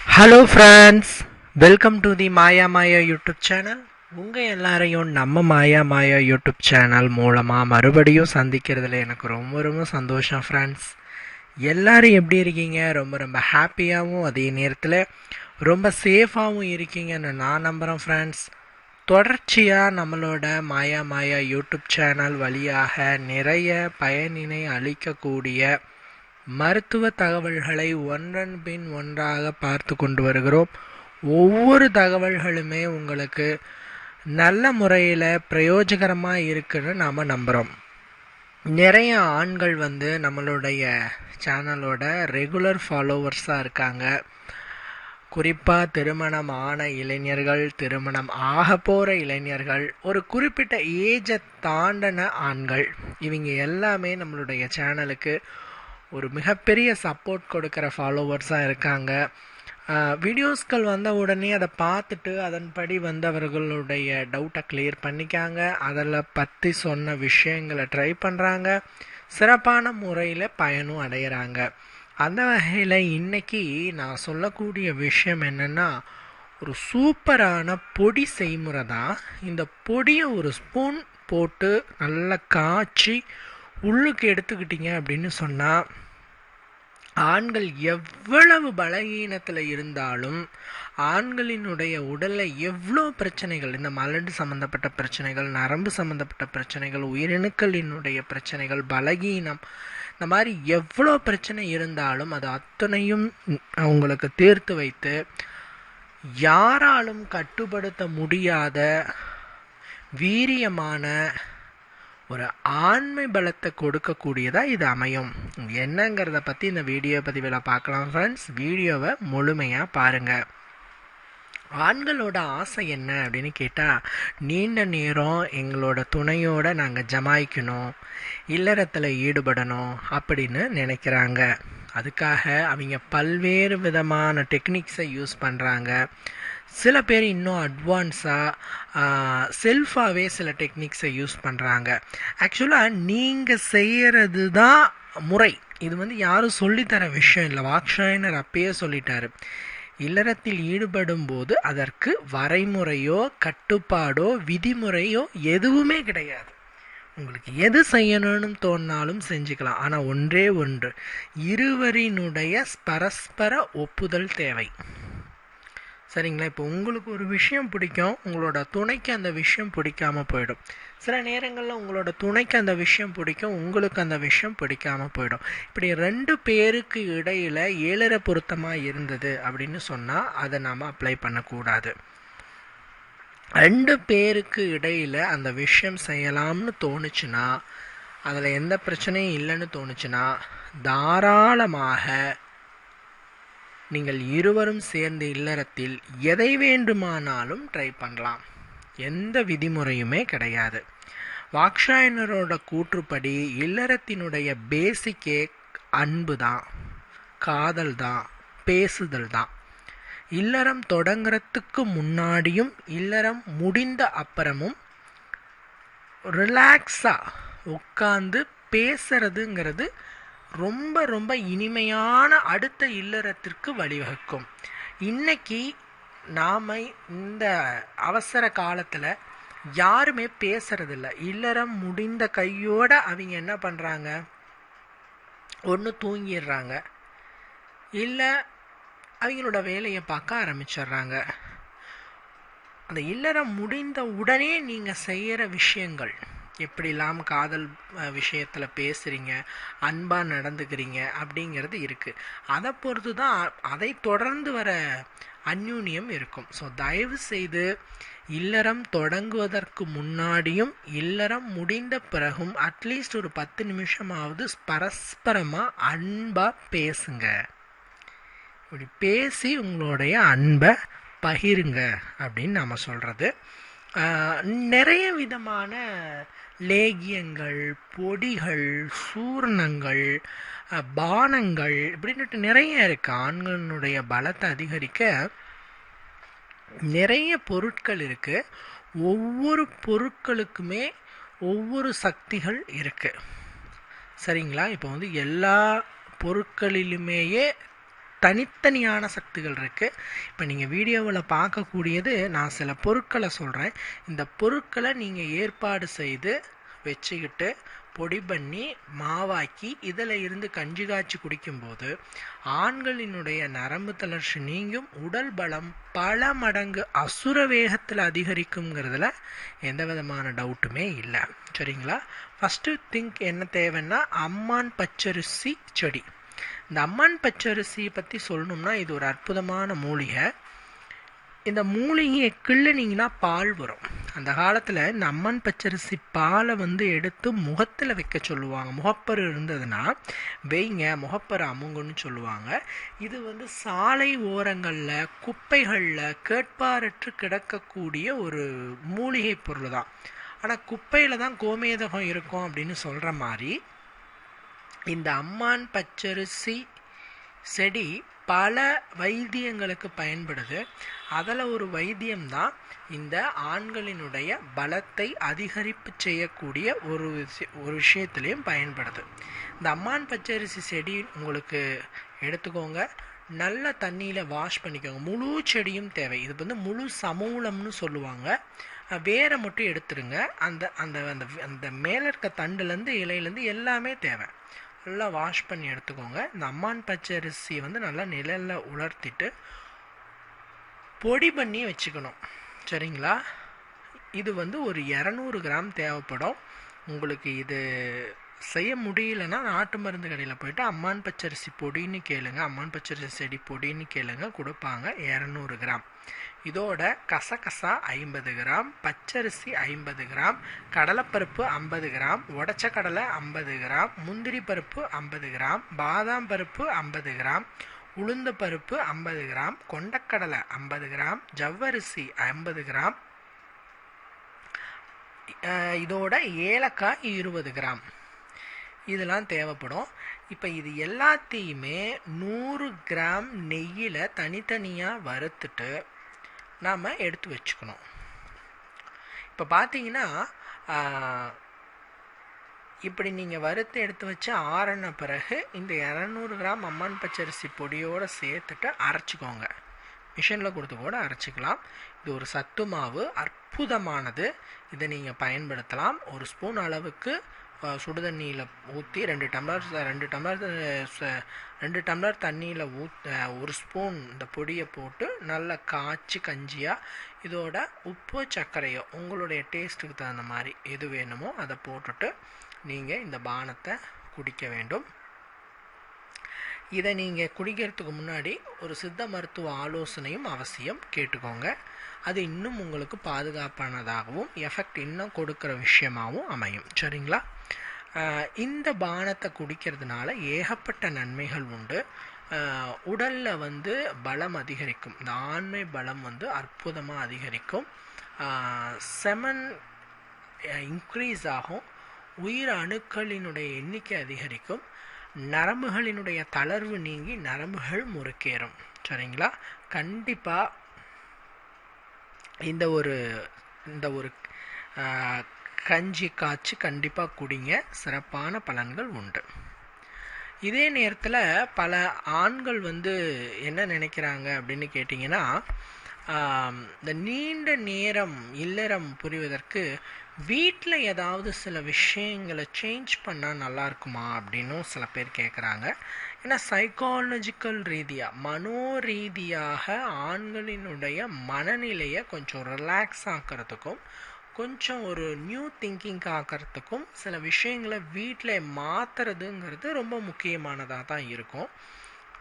Hello friends welcome to the Maya Maya YouTube channel உங்கள் எல்லாரையும் நம்ம மாயா மாயா யூடியூப் சேனல் மூலமாக மறுபடியும் சந்திக்கிறதுல எனக்கு ரொம்ப ரொம்ப சந்தோஷம் ஃப்ரெண்ட்ஸ் எல்லாரும் எப்படி இருக்கீங்க? ரொம்ப ரொம்ப ஹாப்பியாகவும் அதே நேரத்தில் ரொம்ப சேஃபாகவும் இருக்கீங்கன்னு நான் நம்புகிறேன் ஃப்ரெண்ட்ஸ் தொடர்ச்சியாக நம்மளோட மாயா மாயா யூடியூப் சேனல் வழியாக நிறைய பயனினை அளிக்கக்கூடிய மருத்துவ தகவல்களை ஒன்றன் பின் ஒன்றாக பார்த்து கொண்டு வருகிறோம். ஒவ்வொரு தகவல்களுமே உங்களுக்கு நல்ல முறையில் பிரயோஜகரமாக இருக்குன்னு நாம் நம்புகிறோம் நிறைய ஆண்கள் வந்து நம்மளுடைய சேனலோட ரெகுலர் ஃபாலோவர்ஸாக இருக்காங்க. குறிப்பாக திருமணம் ஆன இளைஞர்கள் திருமணம் ஆக போகிற இளைஞர்கள் ஒரு குறிப்பிட்ட ஏஜை தாண்டின ஆண்கள் இவங்க எல்லாமே நம்மளுடைய சேனலுக்கு ஒரு மிகப்பெரிய சப்போர்ட் கொடுக்குற ஃபாலோவர்ஸாக இருக்காங்க. வீடியோஸ்கள் வந்த உடனே அதை பார்த்துட்டு அதன்படி வந்து அவர்களுடைய டவுட்டை கிளியர் பண்ணிக்காங்க. அதில் பற்றி சொன்ன விஷயங்களை ட்ரை பண்ணுறாங்க சிறப்பான முறையில் பயனும் அடையிறாங்க. அந்த வகையில் இன்றைக்கி நான் சொல்லக்கூடிய விஷயம் என்னென்னா ஒரு சூப்பரான பொடி செய்முறை தான். இந்த பொடியை ஒரு ஸ்பூன் போட்டு நல்லா காய்ச்சி உள்ளுக்கு எடுத்துக்கிட்டீங்க அப்படின்னு சொன்னால் ஆண்கள் எவ்வளவு பலகீனத்தில் இருந்தாலும் ஆண்களினுடைய உடலில் எவ்வளோ பிரச்சனைகள் இந்த மலடு சம்மந்தப்பட்ட பிரச்சனைகள் நரம்பு சம்மந்தப்பட்ட பிரச்சனைகள் உயிரணுக்களினுடைய பிரச்சனைகள் பலகீனம் இந்த மாதிரி எவ்வளோ பிரச்சனை இருந்தாலும் அது அத்தனையும் அவங்களுக்கு தீர்த்து வைத்து யாராலும் கட்டுப்படுத்த முடியாத வீரியமான ஒரு ஆண்மை பலத்தை கொடுக்கக்கூடியதாக இது அமையும். என்னங்கிறத பற்றி இந்த வீடியோ பதிவில் பார்க்கலாம் ஃப்ரெண்ட்ஸ் வீடியோவை முழுமையாக பாருங்கள் ஆண்களோட ஆசை என்ன அப்படின்னு கேட்டால் நீண்ட நேரம் எங்களோட துணையோட நாங்கள் ஜமாய்க்கணும் இல்லறத்தில் ஈடுபடணும் அப்படின்னு நினைக்கிறாங்க. அதுக்காக அவங்க பல்வேறு விதமான டெக்னிக்ஸை யூஸ் பண்ணுறாங்க சில பேர் இன்னும் அட்வான்ஸாக செல்ஃபாகவே சில டெக்னிக்ஸை யூஸ் பண்ணுறாங்க ஆக்சுவலாக நீங்கள் செய்கிறது தான் முறை. இது வந்து யாரும் சொல்லித்தர விஷயம் இல்லை. வாக்ஷாயனர் அப்பயே சொல்லிட்டாரு. இல்லறத்தில் ஈடுபடும் போது அதற்கு வரைமுறையோ கட்டுப்பாடோ விதிமுறையோ எதுவுமே கிடையாது. உங்களுக்கு எது செய்யணும்னு தோணினாலும் செஞ்சுக்கலாம். ஆனால் ஒன்றே ஒன்று. இருவரினுடைய பரஸ்பர ஒப்புதல் தேவை. சரிங்களா? இப்போ உங்களுக்கு ஒரு விஷயம் பிடிக்கும் உங்களோட துணைக்கு அந்த விஷயம் பிடிக்காம போயிடும். சில நேரங்களில் உங்களோட துணைக்கு அந்த விஷயம் பிடிக்கும் உங்களுக்கு அந்த விஷயம் பிடிக்காம போயிடும். இப்படி ரெண்டு பேருக்கு இடையில் ஏழரை பொருத்தமாக இருந்தது அப்படின்னு சொன்னால் அதை நாம் அப்ளை பண்ணக்கூடாது. ரெண்டு பேருக்கு இடையில் அந்த விஷயம் செய்யலாம்னு தோணுச்சுன்னா அதில் எந்த பிரச்சனையும் இல்லைன்னு தோணுச்சுன்னா தாராளமாக நீங்கள் இருவரும் சேர்ந்த இல்லறத்தில் எதை வேண்டுமானாலும் ட்ரை பண்ணலாம். எந்த விதிமுறையுமே கிடையாது. வாக்ஷாயனரோட கூற்றுப்படி இல்லறத்தினுடைய பேசிக்கே அன்பு தான் காதல் தான் பேசுதல் தான். இல்லறம் தொடங்குறதுக்கு முன்னாடியும் இல்லறம் முடிந்த அப்புறமும் ரிலாக்ஸாக உட்காந்து பேசுறதுங்கிறது ரொம்ப ரொம்ப இனிமையான அடுத்த இல்லறத்திற்கு வழிவகுக்கும். இன்னைக்கு நாம் இந்த அவசர காலத்தில் யாருமே பேசுறதில்ல. இல்லறம் முடிந்த கையோட அவங்க என்ன பண்ணுறாங்க ஒன்று தூங்கிடுறாங்க. இல்லை அவங்களோட வேலையை பார்க்க ஆரம்பிச்சிடுறாங்க. அந்த இல்லறம் முடிந்த உடனே நீங்கள் செய்கிற விஷயங்கள் எப்படிலாம் காதல் விஷயத்தில் பேசுகிறீங்க அன்பாக நடந்துக்கிறீங்க அப்படிங்கிறது இருக்குது அதை பொறுத்து தான் அதை தொடர்ந்து வர அந்யூன்யம் இருக்கும். ஸோ தயவு செய்து இல்லறம் தொடங்குவதற்கு முன்னாடியும் இல்லறம் முடிந்த பிறகும் அட்லீஸ்ட் ஒரு பத்து நிமிஷமாவது பரஸ்பரமாக அன்பாக பேசுங்க. இப்படி பேசி உங்களுடைய அன்பை பகிருங்க அப்படின்னு நாம் சொல்கிறது நிறைய விதமான லேகியங்கள் பொடிகள் சூர்ணங்கள் பானங்கள் இப்படின்ட்டு நிறைய இருக்குது ஆண்களுடைய பலத்தை அதிகரிக்க நிறைய பொருட்கள் இருக்குது ஒவ்வொரு பொருட்களுக்குமே ஒவ்வொரு சக்திகள் இருக்குது சரிங்களா? இப்போ வந்து எல்லா பொருட்களிலுமேயே தனித்தனியான சக்திகள் இருக்குது இப்போ நீங்கள் வீடியோவில் பார்க்கக்கூடியது நான் சில பொருட்களை சொல்கிறேன் இந்த பொருட்களை நீங்கள் ஏற்பாடு செய்து வச்சுக்கிட்டு பொடி பண்ணி மாவாக்கி இதில் இருந்து கஞ்சி காய்ச்சி குடிக்கும்போது ஆண்களினுடைய நரம்பு தளர்ச்சி நீங்கும் உடல் பலம் பல மடங்கு அசுர வேகத்தில் அதிகரிக்குங்கிறதுல எந்த விதமான டவுட்டுமே இல்லை. சரிங்களா? ஃபஸ்ட்டு திங்க் என்ன தேவைன்னா அம்மான் பச்சரிசி செடி. இந்த அம்மான் பச்சரிசியை பற்றி சொல்லணும்னா இது ஒரு அற்புதமான மூலிகை. இந்த மூலிகையை கிள்ளினீங்கன்னா பால் வரும். அந்த காலத்தில் இந்த அம்மன் பச்சரிசி பாலை வந்து எடுத்து முகத்தில் வைக்க சொல்லுவாங்க. முகப்பரு இருந்ததுன்னா வைங்க முகப்பரு அமுங்குன்னு சொல்லுவாங்க. இது வந்து சாலை ஓரங்களில் குப்பைகளில் கேட்பாரற்று கிடக்கக்கூடிய ஒரு மூலிகை பொருள் தான் ஆனால் குப்பையில் தான் கோமேதகம் இருக்கும் அப்படின்னு சொல்கிற மாதிரி இந்த அம்மான் பச்சரிசி செடி பல வைத்தியங்களுக்கு பயன்படுது. அதில் ஒரு வைத்தியம்தான் இந்த ஆண்களினுடைய பலத்தை அதிகரிப்பு செய்யக்கூடிய ஒரு ஒரு விஷயத்துலேயும் பயன்படுது. இந்த அம்மான் பச்சரிசி செடி உங்களுக்கு எடுத்துக்கோங்க. நல்ல தண்ணியில் வாஷ் பண்ணிக்கோங்க. முழு செடியும் தேவை. இது வந்து முழு சமூலம்னு சொல்லுவாங்க. வேரை மட்டும் எடுத்துருங்க. அந்த அந்த அந்த அந்த மேலே இருக்க தண்டுலேருந்து இலையிலேருந்து எல்லாமே தேவை. நல்லா வாஷ் பண்ணி எடுத்துக்கோங்க. இந்த அம்மான் பச்சை அரிசியை வந்து நல்லா நிழலில் உலர்த்திட்டு பொடி பண்ணி வச்சுக்கணும். சரிங்களா? இது வந்து ஒரு இரநூறு கிராம் தேவைப்படும். உங்களுக்கு இது செய்ய முடியலன்னா நாட்டு மருந்து கடையில் போயிட்டு அம்மான் பச்சரிசி பொடின்னு கேளுங்க. அம்மான் பச்சரிசி செடி பொடின்னு கேளுங்க. கொடுப்பாங்க. இரநூறு கிராம். இதோட கசகசா ஐம்பது கிராம் பச்சரிசி ஐம்பது கிராம் கடலைப்பருப்பு ஐம்பது கிராம் உடச்ச கடலை ஐம்பது கிராம் முந்திரி பருப்பு ஐம்பது கிராம் பாதாம் பருப்பு ஐம்பது கிராம் உளுந்து பருப்பு ஐம்பது கிராம் கொண்டக்கடலை ஐம்பது கிராம் ஜவ்வரிசி ஐம்பது கிராம் இதோட ஏலக்காய் இருபது கிராம். இதெல்லாம் தேவைப்படும். இப்போ இது எல்லாத்தையுமே நூறு கிராம் நெய்யில் தனித்தனியாக வறுத்துட்டு நாம் எடுத்து வச்சுக்கணும். இப்போ பார்த்தீங்கன்னா இப்படி நீங்கள் வறுத்து எடுத்து வச்சு ஆறின பிறகு இந்த இரநூறு கிராம் அம்மான் பச்சரிசி பொடியோடு சேர்த்துட்டு அரைச்சிக்கோங்க. மிஷினில் கொடுத்து கூட அரைச்சிக்கலாம். இது ஒரு சத்து மாவு அற்புதமானது. இதை நீங்கள் பயன்படுத்தலாம். ஒரு ஸ்பூன் அளவுக்கு சுடு சுடுதண்ணியில் ஊற்றி ரெண்டு டம்ளர் ரெண்டு டம்ளர் ச- ரெண்டு டம்ளர் தண்ணியில் ஊத் ஒரு ஸ்பூன் இந்த பொடியை போட்டு நல்லா காய்ச்சி கஞ்சியாக இதோட உப்பு சர்க்கரையோ உங்களுடைய டேஸ்ட்டுக்கு தகுந்த மாதிரி எது வேணுமோ அதை போட்டுட்டு நீங்கள் இந்த பானத்தை குடிக்க வேண்டும். இதை நீங்கள் குடிக்கிறதுக்கு முன்னாடி ஒரு சித்த மருத்துவ ஆலோசனையும் அவசியம் கேட்டுக்கோங்க. அது இன்னும் உங்களுக்கு பாதுகாப்பானதாகவும் எஃபெக்ட் இன்னும் கொடுக்குற விஷயமாகவும் அமையும். சரிங்களா? இந்த பானத்தை குடிக்கிறதுனால ஏகப்பட்ட நன்மைகள் உண்டு. உடலில் வந்து பலம் அதிகரிக்கும். இந்த ஆண்மை பலம் வந்து அற்புதமாக அதிகரிக்கும். செமன் இன்க்ரீஸ் ஆகும். உயிர் அணுக்களினுடைய எண்ணிக்கை அதிகரிக்கும். நரம்புகளினுடைய தளர்வு நீங்கி நரம்புகள் முறுக்கேறும். சரிங்களா? கண்டிப்பாக இந்த ஒரு இந்த ஒரு ஆஹ், கஞ்சி காய்ச்சி கண்டிப்பாக குடிங்க. சிறப்பான பலன்கள் உண்டு. இதே நேரத்தில் பல ஆண்கள் வந்து என்ன நினைக்கிறாங்க அப்படின்னு கேட்டிங்கன்னா இந்த நீண்ட நேரம் இல்லறம் புரிவதற்கு வீட்டில் ஏதாவது சில விஷயங்களை சேஞ்ச் பண்ணால் நல்லா இருக்குமா அப்படின்னும் சில பேர் கேட்குறாங்க ஏன்னா சைக்காலஜிக்கல் ரீதியாக மனோ ரீதியாக ஆண்களினுடைய மனநிலையை கொஞ்சம் ரிலாக்ஸ் ஆக்கிறதுக்கும் கொஞ்சம் ஒரு நியூ திங்கிங் ஆக்கிறதுக்கும் சில விஷயங்களை வீட்டில் மாற்றுறதுங்கிறது ரொம்ப முக்கியமானதாக தான் இருக்கும்.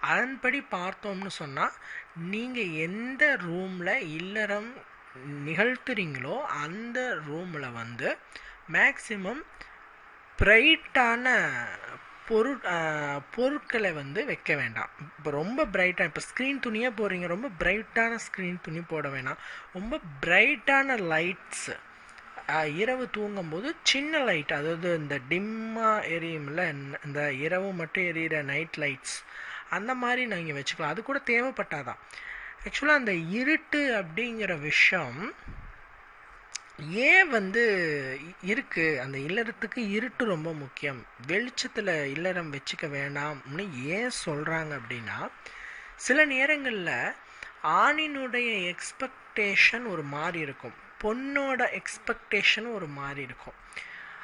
அதன்படி பார்த்தோம்னு சொன்னால் நீங்கள் எந்த ரூமில் இல்லறம் நிகழ்த்துறீங்களோ அந்த ரூமில் வந்து மேக்சிமம் பிரைட்டான பொரு பொருட்களை வந்து வைக்க வேண்டாம். இப்போ ரொம்ப பிரைட்டாக இப்போ ஸ்க்ரீன் துணியே போகிறீங்க ரொம்ப பிரைட்டான ஸ்க்ரீன் துணி போட வேணாம். ரொம்ப பிரைட்டான லைட்ஸு இரவு தூங்கும்போது சின்ன லைட் அதாவது இந்த டிம்மாக எரியும்ல இந்த இரவு மட்டும் எரியிற நைட் லைட்ஸ் அந்த மாதிரி நீங்கள் வச்சுக்கலாம். அது கூட தேவைப்பட்டாதான். ஆக்சுவலாக அந்த இருட்டு அப்படிங்கிற விஷயம் ஏன் வந்து இருக்குது அந்த இல்லறத்துக்கு இருட்டு ரொம்ப முக்கியம். வெளிச்சத்தில் இல்லறம் வச்சுக்க வேண்டாம்னு ஏன் சொல்கிறாங்க அப்படின்னா சில நேரங்களில் ஆணினுடைய எக்ஸ்பெக்டேஷன் ஒரு மாதிரி இருக்கும். பொண்ணோட எக்ஸ்பெக்டேஷன் ஒரு மாதிரி இருக்கும்.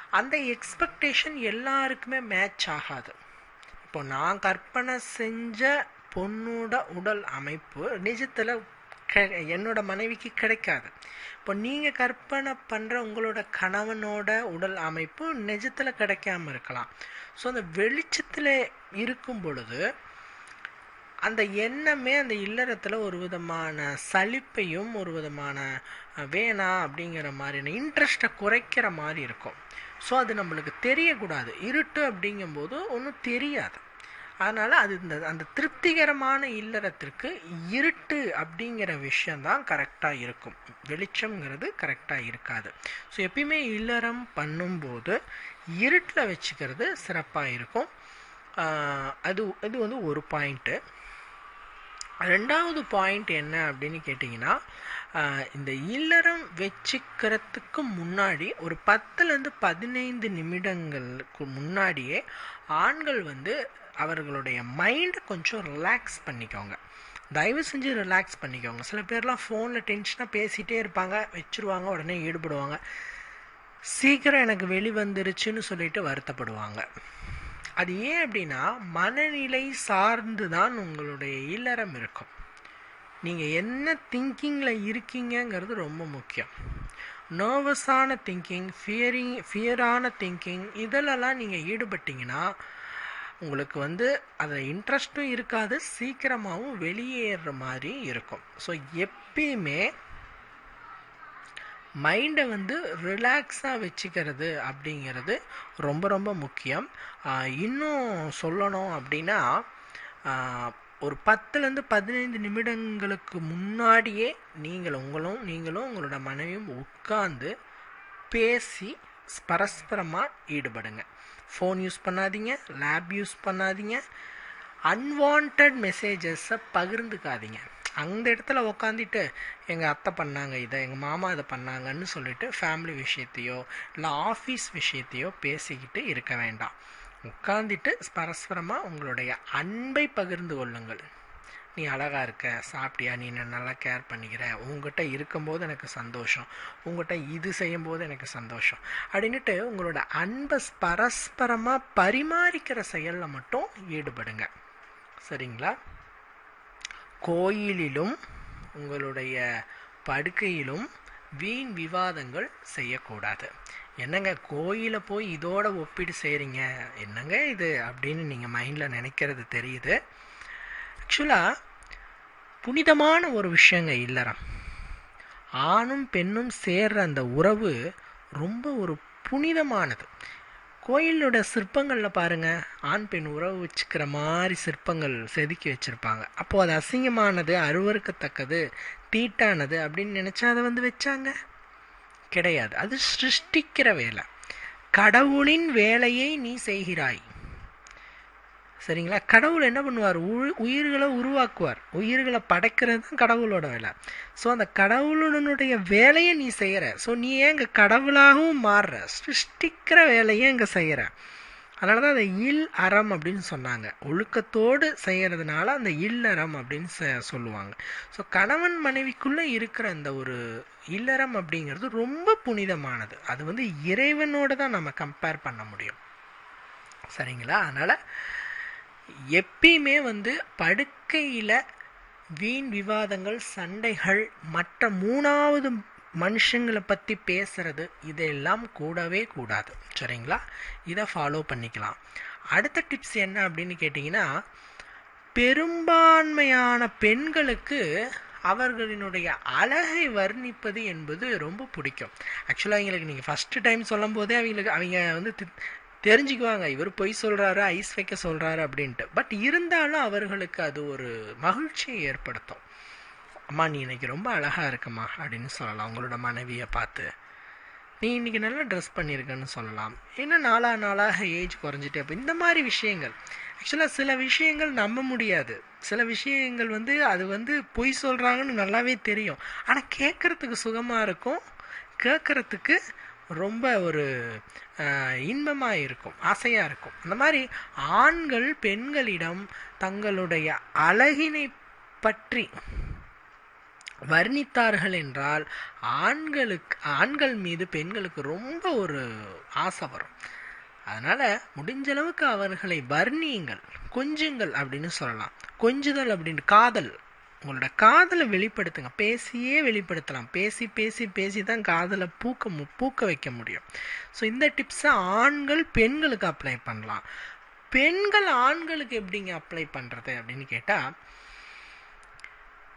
அந்த எக்ஸ்பெக்டேஷன் எல்லாருக்குமே மேட்ச் ஆகாது. இப்போ நான் கற்பனை செஞ்ச பொண்ணோட உடல் அமைப்பு நிஜத்தில் என்னோட மனைவிக்கு கிடைக்காது. இப்போ நீங்கள் கற்பனை பண்ணுற உங்களோட கணவனோட உடல் அமைப்பு நிஜத்தில் கிடைக்காம இருக்கலாம். ஸோ அந்த வெளிச்சத்தில் இருக்கும் பொழுது அந்த எண்ணமே அந்த இல்லறத்தில் ஒரு விதமான சலிப்பையும் ஒரு விதமான வேணாம் அப்படிங்கிற மாதிரியான இன்ட்ரெஸ்ட்டை குறைக்கிற மாதிரி இருக்கும். ஸோ அது நம்மளுக்கு தெரியக்கூடாது. இருட்டு அப்படிங்கும்போது ஒன்றும் தெரியாது. அதனால் அது இந்த அந்த திருப்திகரமான இல்லறத்திற்கு இருட்டு அப்படிங்கிற விஷயந்தான் கரெக்டாக இருக்கும். வெளிச்சம்ங்கிறது கரெக்டாக இருக்காது. ஸோ எப்பயுமே இல்லறம் பண்ணும்போது இருட்டில் வச்சுக்கிறது சிறப்பாக இருக்கும். அது இது வந்து ஒரு பாயிண்ட்டு ரெண்டாவது பாயிண்ட் என்ன அப்படின்னு கேட்டிங்கன்னா இந்த இல்லறம் வச்சுக்கிறதுக்கு முன்னாடி ஒரு பத்துலேருந்து பதினைந்து நிமிடங்களுக்கு முன்னாடியே ஆண்கள் வந்து அவர்களுடைய மைண்டை கொஞ்சம் ரிலாக்ஸ் பண்ணிக்கோங்க. தயவு செஞ்சு ரிலாக்ஸ் பண்ணிக்கோங்க. சில பேர்லாம் ஃபோனில் டென்ஷனாக பேசிகிட்டே இருப்பாங்க. வச்சுருவாங்க உடனே ஈடுபடுவாங்க. சீக்கிரம் எனக்கு வெளி வந்துருச்சுன்னு சொல்லிட்டு வருத்தப்படுவாங்க. அது ஏன் அப்படின்னா மனநிலை சார்ந்து தான் உங்களுடைய இல்லறம் இருக்கும். நீங்கள் என்ன திங்கிங்கில் இருக்கீங்கங்கிறது ரொம்ப முக்கியம். நர்வஸான திங்கிங் ஃபியரிங் ஃபியரான திங்கிங் இதிலெல்லாம் நீங்கள் ஈடுபட்டிங்கன்னா உங்களுக்கு வந்து அதில் இன்ட்ரெஸ்ட்டும் இருக்காது சீக்கிரமாகவும் வெளியேற மாதிரி இருக்கும். ஸோ எப்பயுமே மைண்டை வந்து ரிலாக்ஸாக வச்சுக்கிறது அப்படிங்கிறது ரொம்ப ரொம்ப முக்கியம். இன்னும் சொல்லணும் அப்படின்னா ஒரு பத்துலேருந்து பதினைந்து நிமிடங்களுக்கு முன்னாடியே நீங்கள் உங்களும் நீங்களும் உங்களோட மனைவியும் உட்கார்ந்து பேசி பரஸ்பரமாக ஈடுபடுங்க. ஃபோன் யூஸ் பண்ணாதீங்க லேப் யூஸ் பண்ணாதீங்க. அன்வான்ட் மெசேஜஸை பகிர்ந்துக்காதீங்க. அந்த இடத்துல உக்காந்துட்டு எங்கள் அத்தை பண்ணாங்க இதை எங்கள் மாமா இதை பண்ணாங்கன்னு சொல்லிட்டு ஃபேமிலி விஷயத்தையோ இல்லை ஆஃபீஸ் விஷயத்தையோ பேசிக்கிட்டு இருக்க வேண்டாம். உட்காந்துட்டு பரஸ்பரமாக உங்களுடைய அன்பை பகிர்ந்து கொள்ளுங்கள். நீ அழகாக இருக்க சாப்பிட்டியா நீ என்ன நல்லா கேர் பண்ணிக்கிற உங்ககிட்ட இருக்கும்போது எனக்கு சந்தோஷம் உங்ககிட்ட இது செய்யும்போது எனக்கு சந்தோஷம் அப்படின்ட்டு உங்களோட அன்பை பரஸ்பரமாக பரிமாறிக்கிற செயலில் மட்டும் ஈடுபடுங்க. சரிங்களா? கோயிலிலும் உங்களுடைய படுக்கையிலும் வீண் விவாதங்கள் செய்யக்கூடாது. என்னங்க கோயிலை போய் இதோட ஒப்பிட்டு செய்கிறீங்க என்னங்க இது அப்படின்னு நீங்கள் மைண்டில் நினைக்கிறது தெரியுது. ஆக்சுவலாக புனிதமான ஒரு விஷயங்க இல்லறம் ஆணும் பெண்ணும் சேர்ற அந்த உறவு ரொம்ப ஒரு புனிதமானது. கோயிலோட சிற்பங்களில் பாருங்கள் ஆண் பெண் உறவு வச்சுக்கிற மாதிரி சிற்பங்கள் செதுக்கி வச்சுருப்பாங்க. அப்போது அது அசிங்கமானது அருவறுக்கத்தக்கது தீட்டானது அப்படின்னு நினச்சா அதை வந்து வச்சாங்க? கிடையாது. அது சிருஷ்டிக்கிற வேலை. கடவுளின் வேலையை நீ செய்கிறாய். சரிங்களா? கடவுள் என்ன பண்ணுவார்? உயிர்களை உருவாக்குவார். உயிர்களை படைக்கிறது தான் கடவுளோட வேலை. ஸோ அந்த கடவுளுடைய வேலையை நீ செய்கிற ஸோ நீ ஏன் இங்கே கடவுளாகவும் மாறுற? சிருஷ்டிக்கிற வேலையை இங்கே செய்கிற அதனால தான் அந்த இல் அறம் அப்படின்னு சொன்னாங்க. ஒழுக்கத்தோடு செய்கிறதுனால அந்த இல்லறம் அப்படின்னு சொல்லுவாங்க. ஸோ கணவன் மனைவிக்குள்ளே இருக்கிற அந்த ஒரு இல்லறம் அப்படிங்கிறது ரொம்ப புனிதமானது. அது வந்து இறைவனோடு தான் நம்ம கம்பேர் பண்ண முடியும். சரிங்களா? அதனால் எப்பயுமே வந்து படுக்கையில் வீண் விவாதங்கள் சண்டைகள் மற்ற மூணாவது மனுஷங்களை பற்றி பேசுறது இதெல்லாம் கூடவே கூடாது. சரிங்களா? இதை ஃபாலோ பண்ணிக்கலாம். அடுத்த டிப்ஸ் என்ன அப்படின்னு கேட்டிங்கன்னா பெரும்பான்மையான பெண்களுக்கு அவர்களினுடைய அழகை வர்ணிப்பது என்பது ரொம்ப பிடிக்கும். ஆக்சுவலாக அவங்களுக்கு நீங்கள் ஃபஸ்ட்டு டைம் சொல்லும் போதே அவங்களுக்கு அவங்க வந்து தெரிஞ்சுக்குவாங்க. இவர் பொய் சொல்கிறாரு ஐஸ் வைக்க சொல்கிறாரு அப்படின்ட்டு. பட் இருந்தாலும் அவர்களுக்கு அது ஒரு மகிழ்ச்சியை ஏற்படுத்தும். அம்மா நீ இன்னைக்கு ரொம்ப அழகாக இருக்குமா அப்படின்னு சொல்லலாம். உங்களோட மனைவியை பார்த்து நீ இன்றைக்கி நல்லா ட்ரெஸ் பண்ணியிருக்கன்னு சொல்லலாம். ஏன்னா நாளாக நாளாக ஏஜ் குறைஞ்சிட்டே அப்போ இந்த மாதிரி விஷயங்கள். ஆக்சுவலாக சில விஷயங்கள் நம்ப முடியாது. சில விஷயங்கள் வந்து அது வந்து பொய் சொல்கிறாங்கன்னு நல்லாவே தெரியும். ஆனால் கேட்குறதுக்கு சுகமாக இருக்கும். கேட்குறதுக்கு ரொம்ப ஒரு இன்பமாக இருக்கும் ஆசையாக இருக்கும் அந்த மாதிரி ஆண்கள் பெண்களிடம் தங்களுடைய அழகினை பற்றி வர்ணித்தார்கள் என்றால் ஆண்களுக்கு ஆண்கள் மீது பெண்களுக்கு ரொம்ப ஒரு ஆசை வரும். அதனால் முடிஞ்சளவுக்கு அவர்களை வர்ணியுங்கள் கொஞ்சுங்கள் அப்படின்னு சொல்லலாம். கொஞ்சுதல் அப்படின்னு காதல். உங்களோட காதலை வெளிப்படுத்துங்க. பேசியே வெளிப்படுத்தலாம். பேசி பேசி பேசி தான் காதலை பூக்க மு பூக்க வைக்க முடியும். ஸோ இந்த டிப்ஸை ஆண்கள் பெண்களுக்கு அப்ளை பண்ணலாம். பெண்கள் ஆண்களுக்கு எப்படிங்க அப்ளை பண்ணுறது அப்படின்னு கேட்டால்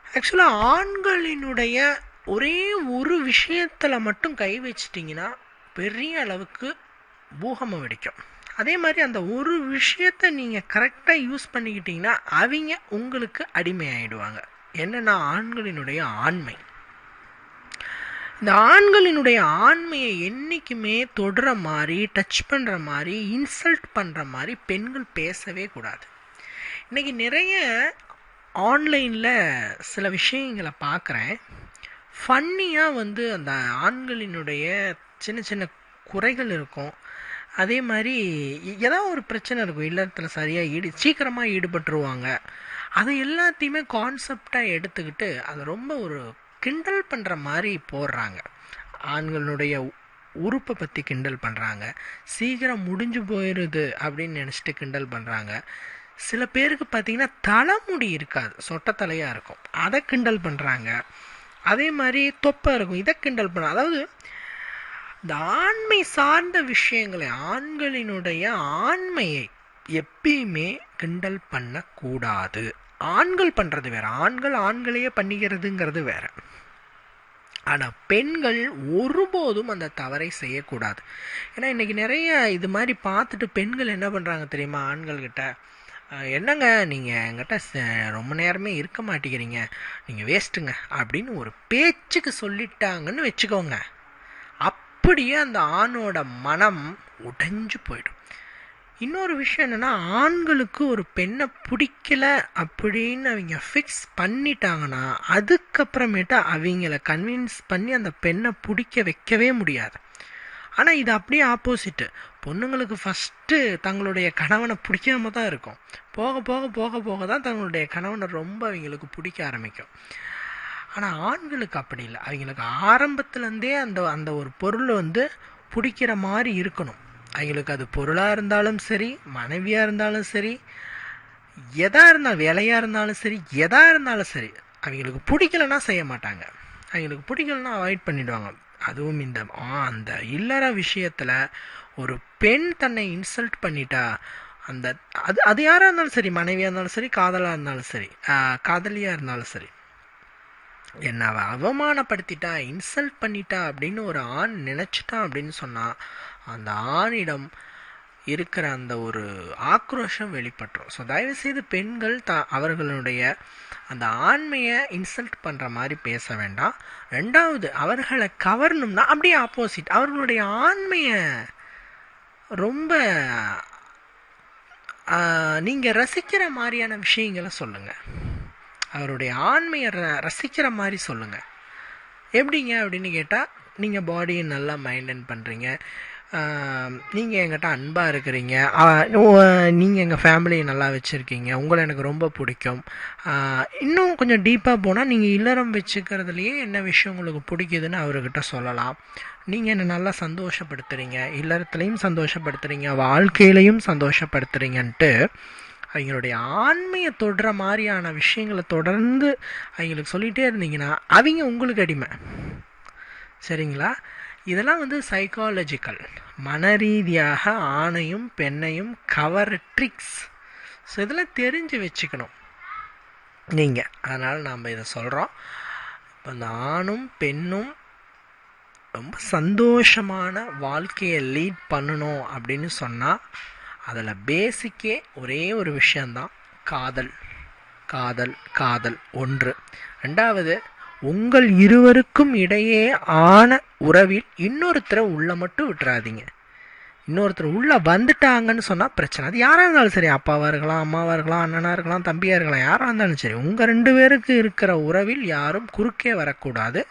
ஆக்சுவலாக ஆண்களினுடைய ஒரே ஒரு விஷயத்தில் மட்டும் கை வச்சிட்டிங்கன்னா பெரிய அளவுக்கு பூகமம் வெடிக்கும். அதே மாதிரி அந்த ஒரு விஷயத்தை நீங்கள் கரெக்டாக யூஸ் பண்ணிக்கிட்டிங்கன்னா அவங்க உங்களுக்கு அடிமை ஆகிடுவாங்க என்னென்னா ஆண்களினுடைய ஆண்மை. இந்த ஆண்களினுடைய ஆண்மையை என்றைக்குமே தொடுற மாதிரி டச் பண்ணுற மாதிரி இன்சல்ட் பண்ணுற மாதிரி பெண்கள் பேசவே கூடாது. இன்றைக்கி நிறைய ஆன்லைனில் சில விஷயங்களை பார்க்குறேன் ஃபன்னியாக வந்து அந்த ஆண்களினுடைய சின்ன சின்ன குறைகள் இருக்கும். அதே மாதிரி ஏதாவது ஒரு பிரச்சனை இருக்கும். இல்லத்தில் சரியாக ஈடு சீக்கிரமாக ஈடுபட்டுருவாங்க. அதை எல்லாத்தையுமே கான்செப்டாக எடுத்துக்கிட்டு அதை ரொம்ப ஒரு கிண்டல் பண்ணுற மாதிரி போடுறாங்க. ஆண்களுடைய உறுப்பை பற்றி கிண்டல் பண்ணுறாங்க சீக்கிரம் முடிஞ்சு போயிடுது அப்படின்னு நினச்சிட்டு கிண்டல் பண்ணுறாங்க சில பேருக்கு பார்த்தீங்கன்னா தலைமுடி இருக்காது சொட்ட தலையாக இருக்கும். அதை கிண்டல் பண்ணுறாங்க அதே மாதிரி தொப்பை இருக்கும். இதை கிண்டல் பண்ண அதாவது இந்த ஆண்மை சார்ந்த விஷயங்களை ஆண்களினுடைய ஆண்மையை எப்பயுமே கிண்டல் பண்ணக்கூடாது. ஆண்கள் பண்ணுறது வேறு. ஆண்கள் ஆண்களையே பண்ணிக்கிறதுங்கிறது வேற. ஆனால் பெண்கள் ஒருபோதும் அந்த தவறை செய்யக்கூடாது. ஏன்னா இன்றைக்கி நிறைய இது மாதிரி பார்த்துட்டு பெண்கள் என்ன பண்ணுறாங்க தெரியுமா? ஆண்கள்கிட்ட என்னங்க நீங்கள் என்கிட்ட ரொம்ப நேரமே இருக்க மாட்டேங்கிறீங்க. நீங்கள் வேஸ்ட்டுங்க. அப்படின்னு ஒரு பேச்சுக்கு சொல்லிட்டாங்கன்னு வச்சுக்கோங்க. அப்படியே அந்த ஆணோட மனம் உடைஞ்சு போயிடும். இன்னொரு விஷயம் என்னென்னா ஆண்களுக்கு ஒரு பெண்ணை பிடிக்கல அப்படின்னு அவங்க ஃபிக்ஸ் பண்ணிட்டாங்கன்னா அதுக்கப்புறமேட்டு அவங்கள கன்வின்ஸ் பண்ணி அந்த பெண்ணை பிடிக்க வைக்கவே முடியாது. ஆனால் இது அப்படியே ஆப்போசிட்டு பொண்ணுங்களுக்கு ஃபஸ்ட்டு தங்களுடைய கணவனை பிடிக்காம தான் இருக்கும். போக போக போக போக தான் தங்களுடைய கணவனை ரொம்ப அவங்களுக்கு பிடிக்க ஆரம்பிக்கும். ஆனால் ஆண்களுக்கு அப்படி இல்லை. அவங்களுக்கு ஆரம்பத்துலேருந்தே அந்த அந்த ஒரு பொருள் வந்து பிடிக்கிற மாதிரி இருக்கணும். அவங்களுக்கு அது பொருளாக இருந்தாலும் சரி மனைவியாக இருந்தாலும் சரி எதாக இருந்தால் வேலையாக இருந்தாலும் சரி எதாக இருந்தாலும் சரி அவங்களுக்கு பிடிக்கலன்னா செய்ய மாட்டாங்க. அவங்களுக்கு பிடிக்கலன்னா அவாய்ட் பண்ணிவிடுவாங்க அதுவும் இந்த அந்த இல்லற விஷயத்தில் ஒரு பெண் தன்னை இன்சல்ட் பண்ணிட்டா அந்த அது அது யாராக இருந்தாலும் சரி மனைவியாக இருந்தாலும் சரி காதலாக இருந்தாலும் சரி காதலியாக இருந்தாலும் சரி. என்னை அவமானப்படுத்திட்டா இன்சல்ட் பண்ணிட்டா அப்படின்னு ஒரு ஆண் நினச்சிட்டான் அப்படின்னு சொன்னால் அந்த ஆணிடம் இருக்கிற அந்த ஒரு ஆக்ரோஷம் வெளிப்பட்டுரும். ஸோ தயவுசெய்து பெண்கள் த அவர்களுடைய அந்த ஆண்மையை இன்சல்ட் பண்ணுற மாதிரி பேச வேண்டாம். ரெண்டாவது அவர்களை கவரணும்னா அப்படியே ஆப்போசிட் அவர்களுடைய ஆண்மையை ரொம்ப நீங்கள் ரசிக்கிற மாதிரியான விஷயங்களை சொல்லுங்கள் அவருடைய ஆண்மையை ர ரசிக்கிற மாதிரி சொல்லுங்கள் எப்படிங்க அப்படின்னு கேட்டால் நீங்கள் பாடியை நல்லா மெயின்டைன் பண்ணுறீங்க நீங்கள் என்கிட்ட அன்பாக இருக்கிறீங்க. நீங்கள் எங்கள் ஃபேமிலியை நல்லா வச்சுருக்கீங்க. உங்களை எனக்கு ரொம்ப பிடிக்கும். இன்னும் கொஞ்சம் டீப்பாக போனால் நீங்கள் இல்லறம் வச்சுக்கிறதுலையே என்ன விஷயம் உங்களுக்கு பிடிக்குதுன்னு அவர்கிட்ட சொல்லலாம். நீங்கள் என்னை நல்லா சந்தோஷப்படுத்துகிறீங்க இல்லறத்துலேயும் சந்தோஷப்படுத்துகிறீங்க வாழ்க்கையிலையும் சந்தோஷப்படுத்துகிறீங்கன்ட்டு அவங்களுடைய ஆண்மையை தொடுற மாதிரியான விஷயங்களை தொடர்ந்து அவங்களுக்கு சொல்லிகிட்டே இருந்தீங்கன்னா அவங்க உங்களுக்கு அடிமை. சரிங்களா? இதெல்லாம் வந்து சைக்காலஜிக்கல் மனரீதியாக ஆணையும் பெண்ணையும் கவர் ட்ரிக்ஸ் ஸோ இதெல்லாம் தெரிஞ்சு வச்சுக்கணும். நீங்கள் அதனால் நாம் இதை சொல்கிறோம் இப்போ இந்த ஆணும் பெண்ணும் ரொம்ப சந்தோஷமான வாழ்க்கையை லீட் பண்ணணும் அப்படின்னு சொன்னால் அதில் பேசிக்கே ஒரே ஒரு விஷயந்தான் காதல். காதல் காதல் ஒன்று. ரெண்டாவது உங்கள் இருவருக்கும் இடையே ஆன உறவில் இன்னொருத்தரை உள்ளே மட்டும் விட்டுறாதீங்க. இன்னொருத்தர் உள்ளே வந்துட்டாங்கன்னு சொன்னால் பிரச்சனை. அது யாராக இருந்தாலும் சரி அப்பாவாக இருக்கலாம் அம்மாவாக இருக்கலாம் அண்ணனாக இருக்கலாம் தம்பியாக இருக்கலாம் யாராக இருந்தாலும் சரி உங்கள் ரெண்டு பேருக்கு இருக்கிற உறவில் யாரும் குறுக்கே வரக்கூடாது.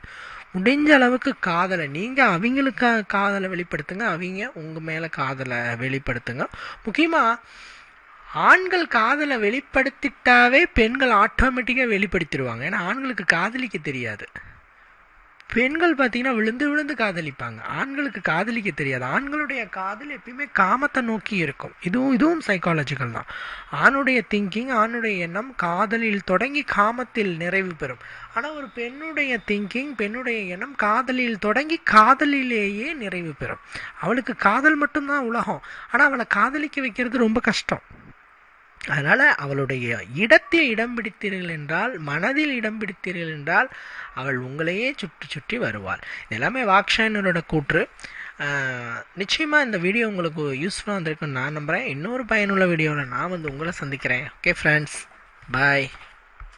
முடிஞ்ச அளவுக்கு காதலை நீங்கள் அவங்களுக்காக காதலை வெளிப்படுத்துங்க அவங்க உங்கள் மேலே காதலை வெளிப்படுத்துங்க. முக்கியமாக ஆண்கள் காதலை வெளிப்படுத்திட்டாவே பெண்கள் ஆட்டோமேட்டிக்காக வெளிப்படுத்திடுவாங்க. ஏன்னா ஆண்களுக்கு காதலிக்க தெரியாது. பெண்கள் பார்த்தீங்கன்னா விழுந்து விழுந்து காதலிப்பாங்க. ஆண்களுக்கு காதலிக்க தெரியாது. ஆண்களுடைய காதல் எப்பயுமே காமத்தை நோக்கி இருக்கும். இதுவும் இதுவும் சைக்காலஜிக்கல் தான். ஆணுடைய திங்கிங் ஆணுடைய எண்ணம் காதலில் தொடங்கி காமத்தில் நிறைவு பெறும். ஆனால் ஒரு பெண்ணுடைய திங்கிங் பெண்ணுடைய எண்ணம் காதலில் தொடங்கி காதலிலேயே நிறைவு பெறும். அவளுக்கு காதல் மட்டும்தான் உலகம். ஆனால் அவளை காதலிக்க வைக்கிறது ரொம்ப கஷ்டம். அதனால் அவளுடைய இடத்தில் இடம் பிடித்தீர்கள் என்றால் மனதில் இடம் பிடித்தீர்கள் என்றால் அவள் உங்களையே சுற்றி சுற்றி வருவாள். இது எல்லாமே வாக்ஷாயனரோட கூற்று. நிச்சயமாக இந்த வீடியோ உங்களுக்கு யூஸ்ஃபுல்லாக இருந்திருக்குன்னு நான் நம்புகிறேன் இன்னொரு பயனுள்ள வீடியோவில் நான் வந்து உங்களை சந்திக்கிறேன். Okay friends bye